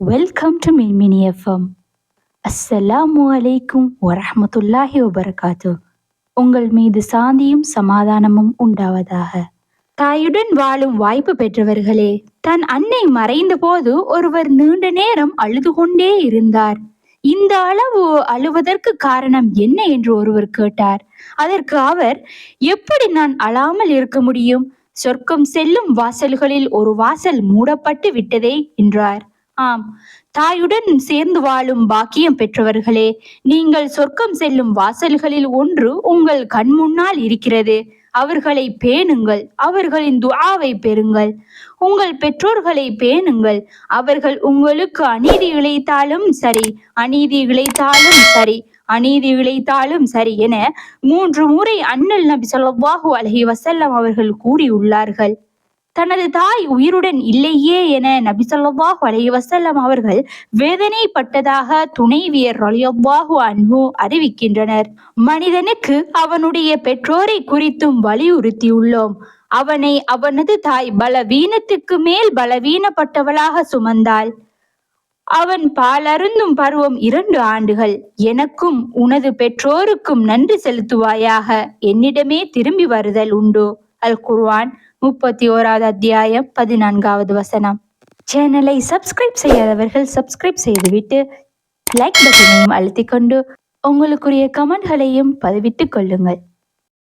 Welcome to Minmini FM அஸ்ஸலாமு அலைக்கும் வரஹமத்துல்லாஹி வபரகாத்து உங்கள் மீது சாந்தியும் சமாதானமும் உண்டாவதாக. தாயுடன் வாழும் வாய்ப்பு பெற்றவர்களே தன் அன்னை மறைந்த போது ஒருவர் நீண்ட நேரம் அழுது கொண்டே இருந்தார். இந்த அளவு அழுவதற்கு காரணம் என்ன என்று ஒருவர் கேட்டார். அதற்கு அவர் எப்படி நான் அழாமல் இருக்க முடியும்? சொர்க்கம் செல்லும் வாசல்களில் ஒரு வாசல் மூடப்பட்டு விட்டதே என்றார். ஆம். தாயுடன் சேர்ந்து வாழும் பாக்கியம் பெற்றவர்களே நீங்கள் சொர்க்கம் செல்லும் வாசல்களில் ஒன்று உங்கள் கண் முன்னால் இருக்கிறது. அவர்களை பேணுங்கள் அவர்களின் துஆவை பெறுங்கள். உங்கள் பெற்றோர்களை பேணுங்கள் அவர்கள் உங்களுக்கு அநீதி இழைத்தாலும் சரி அநீதி இழைத்தாலும் சரி அநீதி இழைத்தாலும் சரி என மூன்று முறை அண்ணல் நபி ஸல்லல்லாஹு அழகி வசல்லம் அவர்கள் கூறியுள்ளார்கள். தனது தாய் உயிருடன் இல்லையே என நபி ஸல்லல்லாஹு அவர்கள் வேதனைப்பட்டதாக துணைவியர் அலியவ்வாஹு அன்பு அறிவிக்கின்றனர். மனிதனுக்கு அவனுடைய பெற்றோரை குறித்தும் வலியுறுத்தியுள்ளோம். அவனை அவனது தாய் பலவீனத்துக்கு மேல் பலவீனப்பட்டவளாக சுமந்தாள். அவன் பாலருந்தும் பருவம் இரண்டு ஆண்டுகள். எனக்கும் உனது பெற்றோருக்கும் நன்றி செலுத்துவாயாக. என்னிடமே திரும்பி வருதல் உண்டு. அல் குர்வான் முப்பத்தி ஓராவது அத்தியாயம் பதினான்காவது வசனம். சேனலை சப்ஸ்கிரைப் செய்யாதவர்கள் சப்ஸ்கிரைப் செய்துவிட்டு லைக் பட்டனையும் அழுத்திக் கொண்டு உங்களுக்குரிய கமெண்ட்களையும் பதிவிட்டுக் கொள்ளுங்கள்.